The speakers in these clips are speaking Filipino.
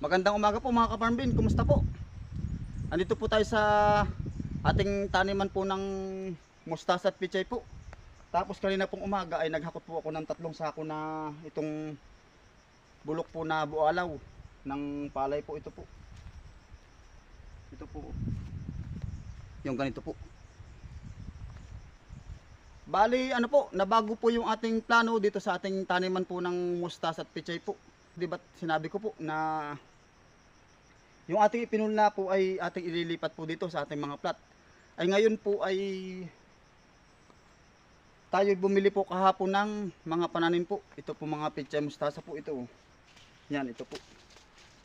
Magandang umaga po mga kaparmbin, kumusta po? Andito po tayo sa ating taniman po ng mustasa at pichay po. Tapos kanina pong umaga ay naghakot po ako ng tatlong sako na itong bulok po na bualaw ng palay po ito po. Ito po. Yung ganito po. Bali, ano po, nabago po yung ating plano dito sa ating taniman po ng mustasa at pichay po. Di ba sinabi ko po na yung ating ipinunla po ay ating ililipat po dito sa ating mga plat. Ay ngayon po ay tayo bumili po kahapon ng mga pananim po. Ito po mga pichay mustasa po ito. Yan, ito po.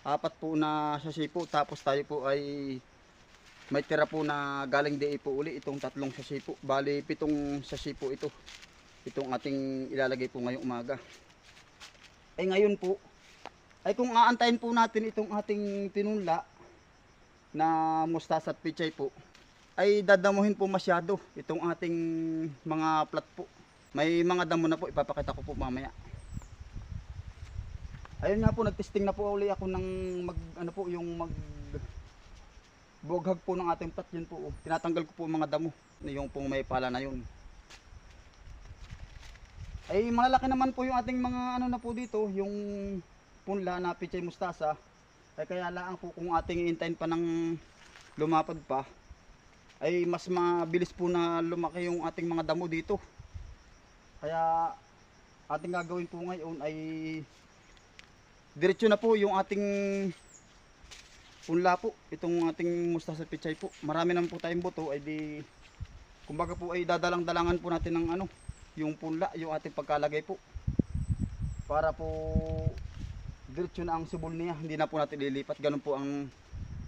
Apat po na sachet po. Tapos tayo po ay may tira po na galing DA po uli. Itong tatlong sachet po. Bali, pitong sachet po ito. Itong ating ilalagay po ngayong umaga. Ay ngayon po, ay kung aantayin po natin itong ating pinunla na mustasa at pichay po, ay dadamuhin po masyado itong ating mga plat po. May mga damo na po, ipapakita ko po mamaya. Ayun nga po, nagtesting na po uli ako ng mag, ano po, yung mag bughag po ng ating plat po. oh. Tinatanggal ko po mga damo, yung pong may pala na yun. Ay malalaki naman po yung ating mga ano na po dito, yung punla na pichay mustasa. Ay kaya lang po kung ating iintayin pa ng lumapad pa, ay mas mabilis po na lumaki yung ating mga damo dito. Kaya ating gagawin po ngayon ay diretso na po yung ating punla po, itong ating mustasa pichay po. Marami naman po tayong buto ay di kumbaga po ay dadalang-dalangan po natin ng ano, yung punla, yung ating pagkalagay po. Para po diretso na ang sibol niya, hindi na po natin lilipat. Ganun po ang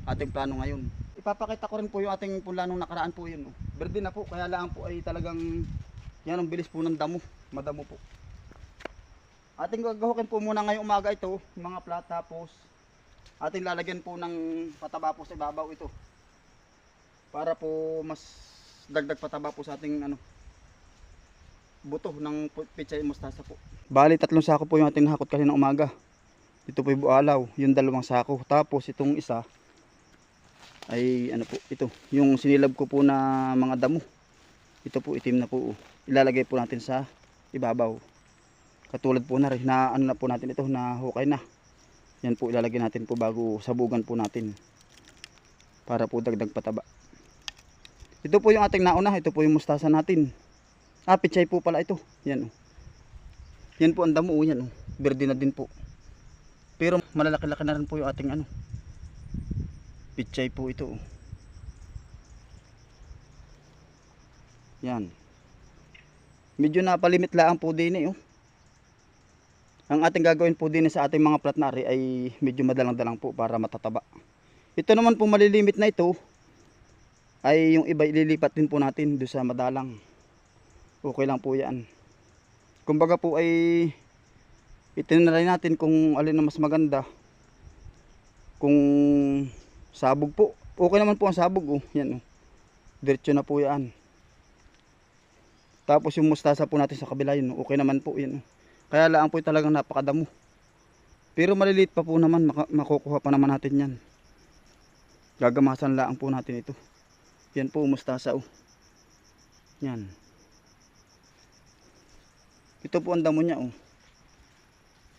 ating plano ngayon. Ipapakita ko rin po yung ating punla nung nakaraan po yun. Oh. Berde na po, kaya lang po ay talagang yan ang bilis po ng damo, madamo po. Ating gagahukin po muna ngayong umaga ito, mga plat tapos ating lalagyan po ng pataba po sa ibabaw ito. Para po mas dagdag pataba po sa ating ano buto ng pichay mustasa po. Bali tatlong sako po yung ating nahakot kanina umaga. Ito po yung bualaw, yung dalawang sako. Tapos itong isa ay ano po, ito, yung sinilab ko po na mga damo. Ito po itim na po. oh. Ilalagay po natin sa ibabaw. Katulad po na rin na ano na po natin ito na hukay na. Yan po ilalagay natin po bago sabugan po natin. Para po dagdag pataba. Ito po yung ating nauna, ito po yung mustasa natin. Ah, pichay po pala ito. Yan oh. Yan po ang damo oh, yan oh. Berde na din po. Pero malalaki-laki na rin po yung ating ano. Pichay po ito oh. Yan. Medyo napalimit lang po din eh oh. Ang ating gagawin po din sa ating mga platnari ay medyo madalang-dalang po para matataba. Ito naman po malilimit na ito ay yung iba ililipat din po natin doon sa madalang. Okay lang po yan. Kumbaga po ay itinry natin kung alin na mas maganda. Kung sabog po. Okay naman po ang sabog oh. Yan oh. Diretso na po yan. Tapos yung mustasa po natin sa kabila yun. oh. Okay naman po yan oh. Kaya lang po talagang napakadamo. Pero maliliit pa po naman, makukuha pa naman natin yan. Gagamasan lang po natin ito. Yan po, mustasa oh. Yan. Ito po ang damo niya oh.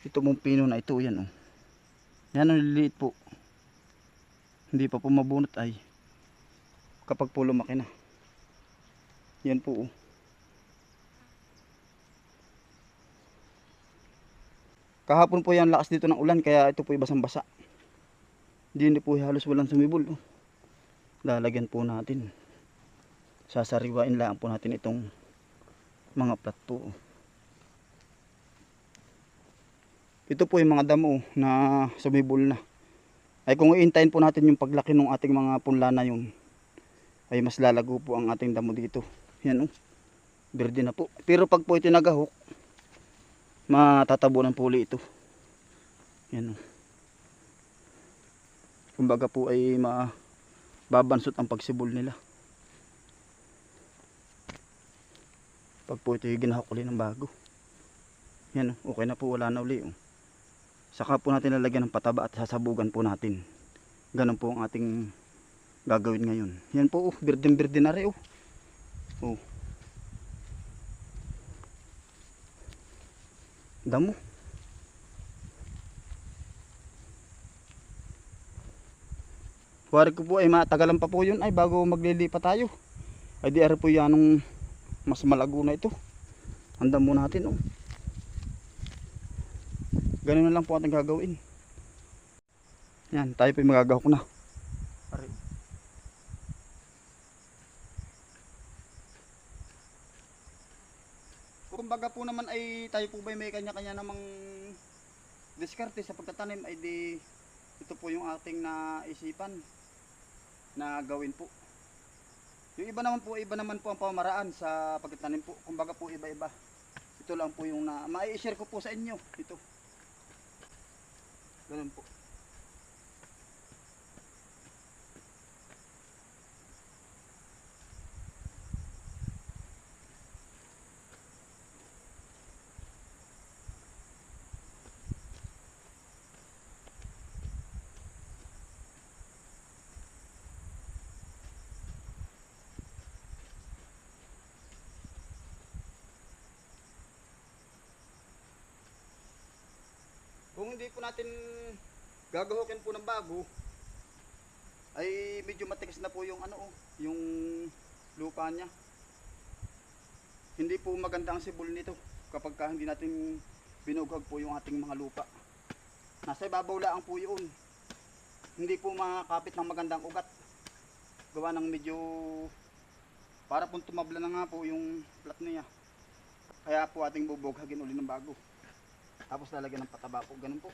Ito pong pino na ito, yan oh. Yan ang liliit po. Hindi pa po mabunot ay kapag po lumaki na. Yan po oh. Kahapon po yan lakas dito ng ulan kaya ito po ay basang-basa. Hindi po halos walang sumibol. Oh. Lalagyan po natin. Sasariwain lang po natin itong mga plat po. oh. Ito po yung mga damo oh, na sumibol na. Ay kung iintayin po natin yung paglaki ng ating mga punla na yun, ay mas lalago po ang ating damo dito. Yan oh. Berde na po. Pero pag po ito nagahok, matatabo ng puli ito. Yan. Kumbaga po ay mababansot ang pagsibol nila. Pag po ito ulit ng bago. Yan, okay na po, wala na uli. Saka po natin lalagyan ng pataba at sasabugan po natin. Ganun po ang ating gagawin ngayon. Yan po, oh, birdin-birdin na rin. Oh. Oh. Damo. Kuwari ko po ay matagalan pa po yun ay bago maglilipat tayo. Ay di po yan nung mas malago na ito. Handa mo natin oh. Ganun na lang po ating gagawin. Yan, tayo po magagahok na. Ari. Kumbaga po naman ay tayo po ba may kanya-kanya namang diskarte sa pagtatanim ay di ito po yung ating naisipan na gawin po. Yung iba naman po, iba naman po ang pamaraan sa pagtatanim po. Kumbaga po iba-iba. Ito lang po yung na mai-share ko po sa inyo. Ito. Ganun po. Hindi po natin gagahukin po ng bago, ay medyo matigas na po yung ano oh, yung lupa niya. Hindi po maganda ang sibol nito kapag ka hindi natin binughag po yung ating mga lupa. Nasa ibabaw lang po yun. Hindi po makakapit ng magandang ugat. Gawa ng medyo para pong tumabla na nga po yung plat niya. Kaya po ating bubughagin uli ng bago. Tapos lalagyan ng pataba po, ganun po.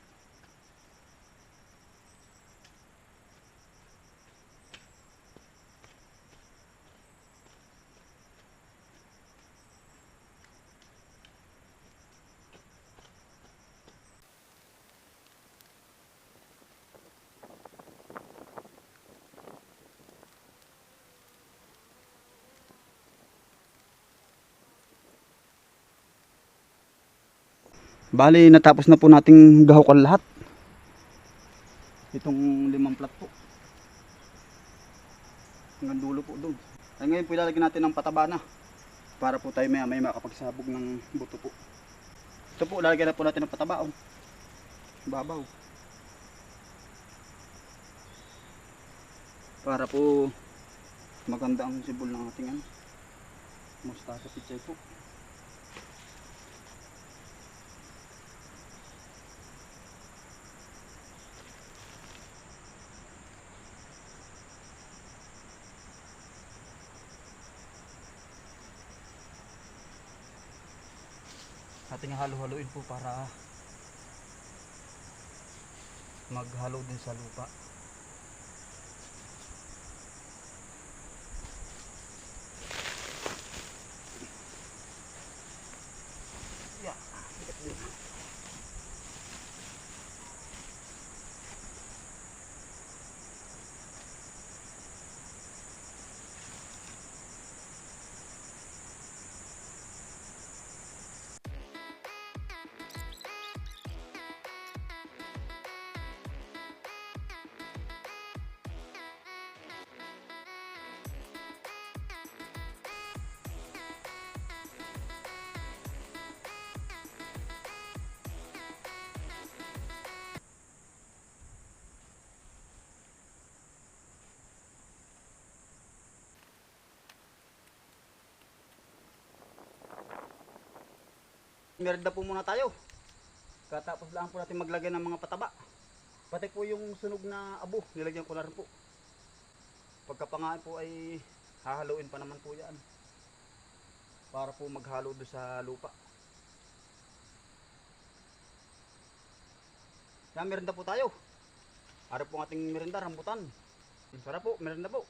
Bali, natapos na po nating gahukan lahat. Itong limang plat po. Hanggang dulo po doon. Ay ngayon po ilalagyan natin ng pataba na. Para po tayo maya may makapagsabog ng buto po. Ito po, lalagyan na po natin ng pataba. Oh. Babaw. Para po maganda ang sibol ng ating ano. Mustasa pichay po. Ating halo-haloin po para maghalo din sa lupa Merda po muna tayo. Katapos lang po natin maglagay ng mga pataba. Pati po yung sunog na abo, nilagyan ko na rin po. Pagkapangaan po ay hahaluin pa naman po yan. Para po maghalo do sa lupa. Yan, merenda po tayo. Para po ang ating merenda, rambutan. Sarap po, merenda po.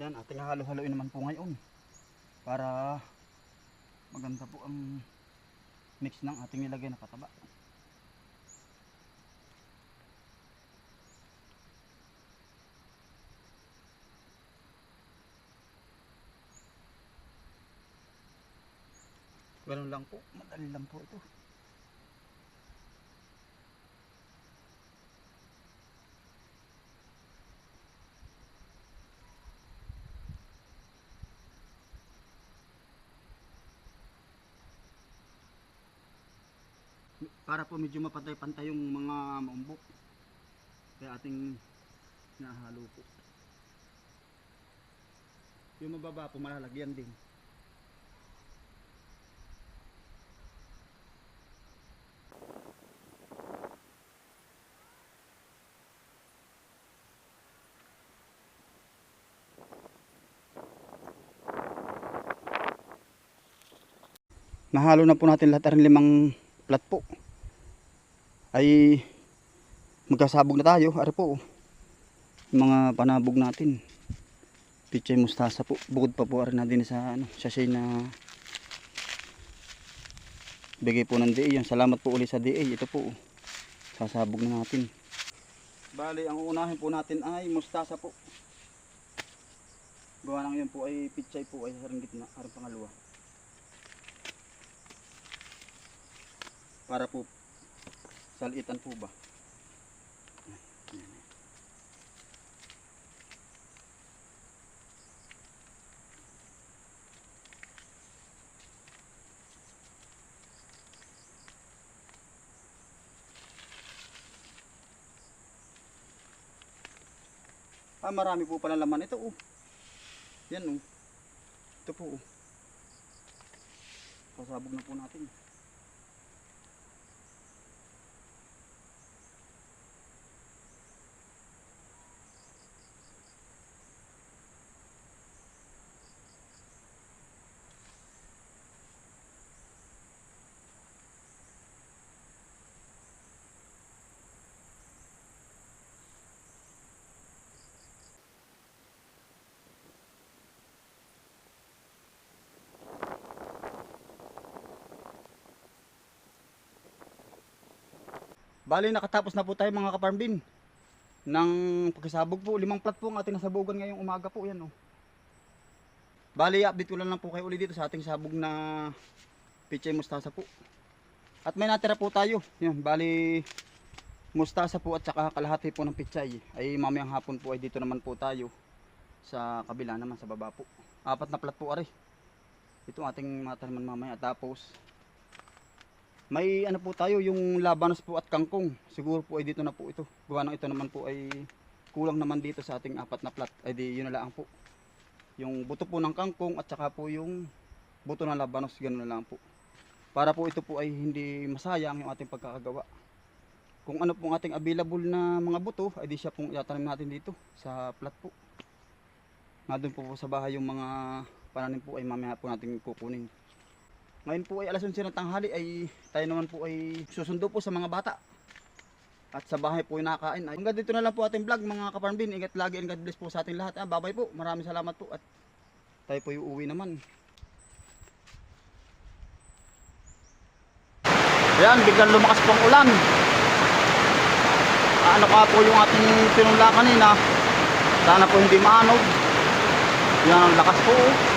Yan, ating halo-haloin naman po ngayon. Para maganda po ang mix ng ating nilagay na pataba. Ganun lang po, madali lang po ito. Para po medyo mapantay-pantay yung mga maumbok. Kaya ating nahalo po. Yung mababa po malalagyan din. Nahalo na po natin lahat ng limang plat po ay magkasabog na tayo. Ari po, yung mga panabog natin. Pichay mustasa po. Bukod pa po ari na din sa ano, sachet na bigay po ng DA. Yan. Salamat po ulit sa DA. Ito po, sasabog na natin. Bali, ang unahin po natin ay mustasa po. Gawa ng yun po ay pichay po ay harang gitna, harang pangalawa. Para po salitan po ba? Ah, marami po pala laman ito oh. Yan oh. Ito po oh. Pasabog na po natin. Bali nakatapos na po tayo mga kaparmbin ng pagkasabog po. Limang plat po ang ating nasabugan ngayong umaga po. Yan, oh. Bali update ko lang, lang po kayo ulit dito sa ating sabog na pichay mustasa po. At may natira po tayo. Yan, bali mustasa po at saka kalahati po ng pichay. Ay mamayang hapon po ay dito naman po tayo sa kabila naman sa baba po. Apat na plat po ari. Ito ating mataniman mamaya. Tapos may ano po tayo, yung labanos po at kangkong. Siguro po ay dito na po ito. Gawa ng ito naman po ay kulang naman dito sa ating apat na plat. Ay di yun na lang po. Yung buto po ng kangkong at saka po yung buto ng labanos, ganoon na lang po. Para po ito po ay hindi masayang yung ating pagkakagawa. Kung ano pong ating available na mga buto, ay di siya pong itatanim natin dito sa plat po. Nandun po, po sa bahay yung mga pananim po ay mamaya po natin kukunin. Ngayon po ay alas 11 ng tanghali ay tayo naman po ay susundo po sa mga bata. At sa bahay po ay nakakain. Ay, hanggang dito na lang po ating vlog mga kaparmbin. Ingat lagi and God bless po sa ating lahat. Ah, babay po. Maraming salamat po at tayo po uuwi naman. Ayan, biglang lumakas pong ulan. Ah, Ano ka po yung ating pinunla kanina. Sana po hindi maanog. Yan ang lakas po. oh.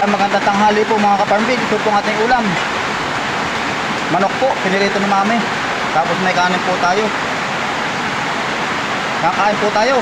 Ang magandang tanghali po mga kaparmbin. Ito po ang ating ulam. Manok po, pinirito ni mami. Tapos may kanin po tayo. Kakain po tayo.